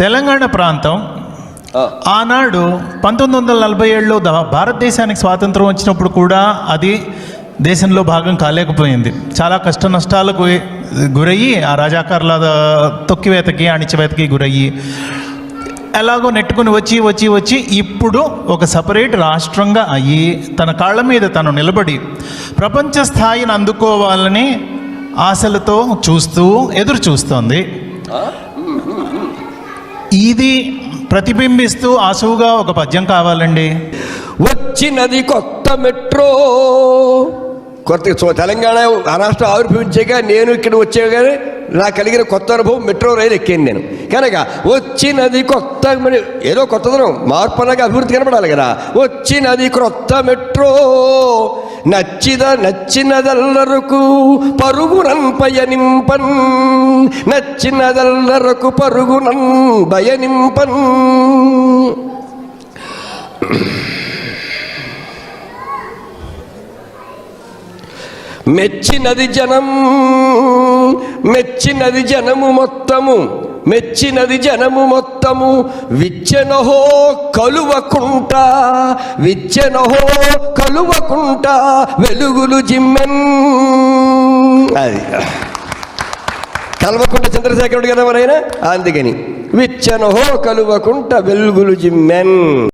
తెలంగాణ ప్రాంతం ఆనాడు పంతొమ్మిది వందల నలభై ఏడులో భారతదేశానికి స్వాతంత్రం వచ్చినప్పుడు కూడా అది దేశంలో భాగం కాలేకపోయింది. చాలా కష్ట నష్టాలకు గురయ్యి ఆ రాజాకారుల తొక్కివేతకి అణిచివేతకి గురయ్యి ఎలాగో నెట్టుకుని వచ్చి వచ్చి వచ్చి ఇప్పుడు ఒక సపరేట్ రాష్ట్రంగా అయ్యి తన కాళ్ళ మీద తను నిలబడి ప్రపంచ స్థాయిని అందుకోవాలని ఆశలతో చూస్తూ ఎదురు చూస్తోంది ఇది ప్రతిబింబిస్తూ ఆసువుగా ఒక పద్యం కావాలండి. వచ్చినది కొత్త మెట్రో. కొత్త తెలంగాణ రాష్ట్రం ఆవిర్భవించాక నేను ఇక్కడ వచ్చాగానే నాకు కలిగిన కొత్త అనుభవం మెట్రో రైలు ఎక్కాను నేను. కనుక వచ్చినది కొత్త ఏదో కొత్తదనం మార్పు అనగా అభివృద్ధి కనపడాలి కదా. వచ్చినది కొత్త మెట్రో. నచ్చిద నచ్చినదల్లరకు పరుగునన్ పయనింపన్ నచ్చినదల్లరకు పరుగునన్ భయనింపన్ మెచ్చినది జనం మెచ్చినది జనము మొత్తము. మెచ్చినది జనము మొత్తము. విచ్చెనహో కలువకుంట విచ్చెనహో కలువకుంట వెలుగులు జిమ్మెన్. అది. కలవకుంట చంద్రశేఖరుడు కదా మరైనా? అందుకని. విచ్చెనహో కలువకుంట వెలుగులు జిమ్మెన్.